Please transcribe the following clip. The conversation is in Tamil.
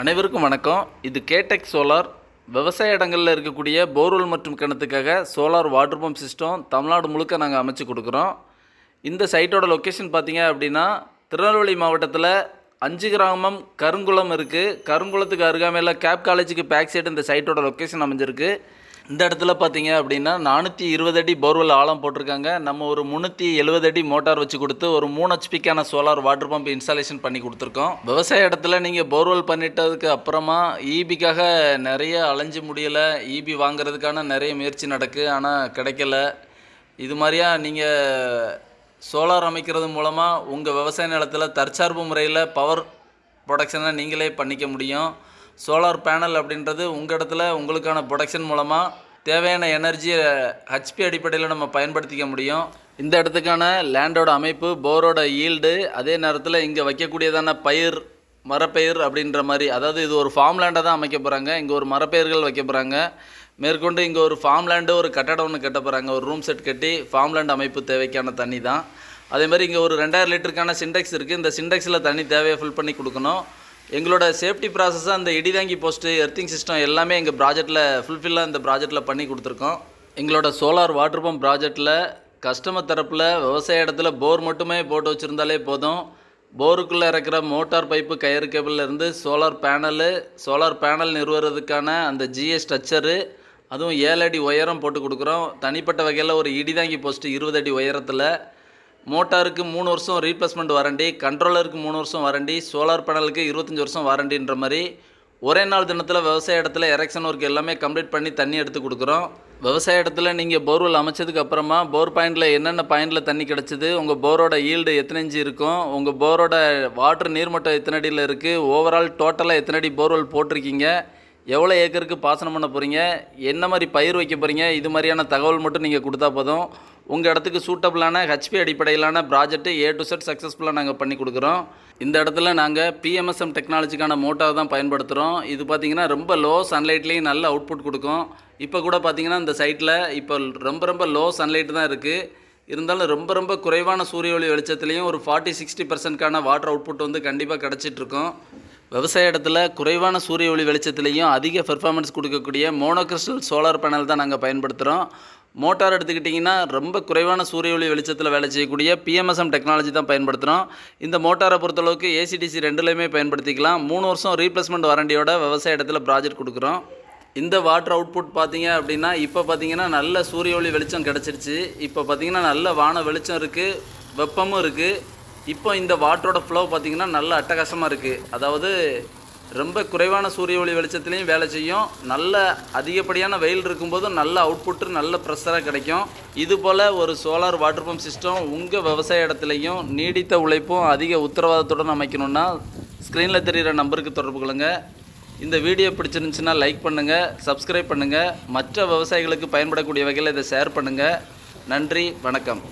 அனைவருக்கும் வணக்கம். இது கேடெக் சோலார். விவசாய இடங்களில் இருக்கக்கூடிய போர்வெல் மற்றும் கிணத்துக்காக solar water pump system Tamil முழுக்க நாங்கள் அமைச்சு கொடுக்குறோம். இந்த சைட்டோட லொக்கேஷன் பார்த்தீங்க அப்படின்னா திருநெல்வேலி மாவட்டத்தில் அஞ்சு கிராமம் கருங்குளம் இருக்குது கருங்குளத்துக்கு அருகாமையில் கேப் காலேஜுக்கு பேக் சைடு இந்த சைட்டோட லொக்கேஷன் அமைஞ்சிருக்கு. இந்த இடத்துல பார்த்தீங்க அப்படின்னா நானூற்றி இருபது அடி போர்வெல் ஆழம் போட்டிருக்காங்க. நம்ம ஒரு முந்நூற்றி எழுபது அடி மோட்டார் வச்சு கொடுத்து ஒரு மூணு ஹெச்பிக்கான சோலார் வாட்டர் பம்ப் இன்ஸ்டாலேஷன் பண்ணி கொடுத்துருக்கோம். விவசாய இடத்துல நீங்கள் போர்வெல் பண்ணிட்டதுக்கு அப்புறமா ஈபிக்காக நிறைய அலைஞ்சு முடியலை. ஈபி வாங்குறதுக்கான நிறைய முயற்சி நடக்கு ஆனால் கிடைக்கல. இது மாதிரியா நீங்கள் சோலார் அமைக்கிறது மூலமாக உங்கள் விவசாய நிலத்தில் தற்சார்பு முறையில் பவர் ப்ரொடக்ஷனை நீங்களே பண்ணிக்க முடியும். சோலார் பேனல் அப்படின்றது உங்கள் இடத்துல உங்களுக்கான ப்ரொடக்ஷன் மூலமாக தேவையான எனர்ஜியை ஹெச்பி அடிப்படையில் நம்ம பயன்படுத்திக்க முடியும். இந்த இடத்துக்கான லேண்டோட அமைப்பு போரோட ஈல்டு அதே நேரத்தில் இங்கே வைக்கக்கூடியதான பயிர் மரப்பயிர் அப்படின்ற மாதிரி அதாவது இது ஒரு ஃபார்ம் லேண்டை தான் அமைக்க போகிறாங்க இங்கே ஒரு மரப்பயிர்கள் வைக்க போகிறாங்க மேற்கொண்டு இங்கே ஒரு ஃபார்ம் லேண்டு ஒரு கட்டடம் ஒன்று கட்ட போகிறாங்க ஒரு ரூம் செட் கட்டி ஃபார்ம் லேண்ட் அமைப்பு தேவைக்கான தண்ணி தான். அதே மாதிரி இங்கே ஒரு ரெண்டாயிரம் லிட்டருக்கான சிண்டெக்ஸ் இருக்குது இந்த சிண்டெக்ஸில் தண்ணி தேவையை ஃபில் பண்ணி கொடுக்கணும். எங்களோட சேஃப்டி ப்ராசஸாக அந்த இடிதாங்கி போஸ்ட்டு எர்த்திங் சிஸ்டம் எல்லாமே எங்கள் ப்ராஜெக்ட்டில் ஃபுல்ஃபில்லாக இந்த ப்ராஜெக்ட்டில் பண்ணி கொடுத்துருக்கோம். எங்களோட சோலார் வாட்டர் பம்ப் ப்ராஜெக்ட்டில் கஸ்டமர் தரப்பில் விவசாய இடத்துல போர் மட்டுமே போட்டு வச்சுருந்தாலே போதும். போருக்குள்ளே இருக்கிற மோட்டார் பைப்பு கயிறு கேபிள்லேருந்து சோலார் பேனலு சோலார் பேனல் நிறுவுறதுக்கான அந்த ஜிஎஸ் ஸ்ட்ரக்சரு அதுவும் ஏழு அடி உயரம் போட்டு கொடுக்குறோம். தனிப்பட்ட வகையில் ஒரு இடிதாங்கி போஸ்ட்டு இருபது அடி உயரத்தில். மோட்டாருக்கு மூணு வருஷம் ரீப்ளேஸ்மெண்ட் வாரண்டி கண்ட்ரோலருக்கு மூணு வருஷம் வாரண்டி சோலார் பேனலுக்கு இருபத்தஞ்சி வருஷம் வாரண்டின்ற மாதிரி ஒரே நாள் தினத்தில் விவசாய இடத்துல எரெக்ஷன் ஒர்க் எல்லாமே கம்ப்ளீட் பண்ணி தண்ணி எடுத்து கொடுக்குறோம். விவசாய இடத்துல நீங்கள் போர்வெல் அமைச்சதுக்கு அப்புறமா போர் பாயிண்டில் என்னென்ன பாயிண்டில் தண்ணி கிடச்சிது உங்கள் போரோட ஈல்டு எத்தனை இன்ச்சு இருக்கும் உங்கள் போரோட வாட்டர் நீர்மட்டம் எத்தனை அடியில் இருக்குது ஓவரால் டோட்டலாக எத்தனை அடி போர்வெல் போட்டிருக்கீங்க எவ்வளோ ஏக்கருக்கு பாசனம் பண்ண போகிறீங்க என்ன மாதிரி பயிர் வைக்க போகிறீங்க இது மாதிரியான தகவல் மட்டும் நீங்கள் கொடுத்தா போதும். உங்கள் இடத்துக்கு சூட்டபிளான ஹெச்பி அடிப்படையிலான ப்ராஜெக்ட்டு ஏ டு செட் சக்ஸஸ்ஃபுல்லாக நாங்கள் பண்ணி கொடுக்குறோம். இந்த இடத்துல நாங்கள் பிஎம்எஸ்எம் டெக்னாலஜிக்கான மோட்டார் தான் பயன்படுத்துகிறோம் இது பார்த்திங்கன்னா ரொம்ப லோ சன்லைட்லேயும் நல்ல அவுட்புட் கொடுக்கும். இப்போ கூட பார்த்திங்கன்னா இந்த சைட்டில் இப்போ ரொம்ப ரொம்ப லோ சன்லைட் தான் இருக்குது இருந்தாலும் ரொம்ப ரொம்ப குறைவான சூரிய ஒளி வெளிச்சத்துலேயும் ஒரு ஃபார்ட்டி சிக்ஸ்டி பர்சன்ட்கான வாட்டர் அவுட்புட் வந்து கண்டிப்பாக கிடச்சிட்ருக்கும் விவசாய இடத்துல குறைவான சூரிய ஒளி வெளிச்சத்துலேயும் அதிக பெர்ஃபார்மன்ஸ் கொடுக்கக்கூடிய மோனோகிறிஸ்டல் சோலார் பேனல் தான் நாங்கள் பயன்படுத்துகிறோம் மோட்டார் எடுத்துக்கிட்டிங்கன்னா ரொம்ப குறைவான சூரிய ஒளி வெளிச்சத்தில் வேலை செய்யக்கூடிய பிஎம்எஸ்எம் டெக்னாலஜி தான் பயன்படுத்துகிறோம் இந்த மோட்டாரை பொறுத்தளவுக்கு ஏசிடிசி ரெண்டுலேயுமே பயன்படுத்திக்கலாம். மூணு வருஷம் ரீப்ளேஸ்மெண்ட் வாரண்டியோட விவசாய இடத்துல ப்ராஜெக்ட் கொடுக்குறோம். இந்த வாட்டர் அவுட்புட் பார்த்தீங்க அப்படின்னா இப்போ பார்த்தீங்கன்னா நல்ல சூரிய ஒளி வெளிச்சம் கிடச்சிருச்சு. இப்போ பார்த்தீங்கன்னா நல்ல வான வெளிச்சம் இருக்குது வெப்பமும் இருக்குது இப்போ இந்த வாட்டரோட ஃப்ளோ பார்த்தீங்கன்னா நல்ல அட்டகாசமாக இருக்குது அதாவது ரொம்ப குறைவான சூரிய ஒளி வெளிச்சத்துலேயும் வேலை செய்யும். நல்ல அதிகப்படியான வெயில் இருக்கும்போதும் நல்ல அவுட்புட்டு நல்ல ப்ரெஷராக கிடைக்கும். இது போல் ஒரு சோலார் வாட்டர் பம்ப் சிஸ்டம் உங்கள் விவசாய இடத்துலையும் நீடித்த உழைப்பும் அதிக உத்தரவாதத்துடன் அமைக்கணும்னா ஸ்க்ரீனில் தெரிகிற நம்பருக்கு தொடர்பு கொள்ளுங்கள் இந்த வீடியோ பிடிச்சிருந்துச்சுன்னா லைக் பண்ணுங்கள் சப்ஸ்கிரைப் பண்ணுங்கள் மற்ற விவசாயிகளுக்கு பயன்படக்கூடிய வகையில் இதை ஷேர் பண்ணுங்கள் நன்றி வணக்கம்.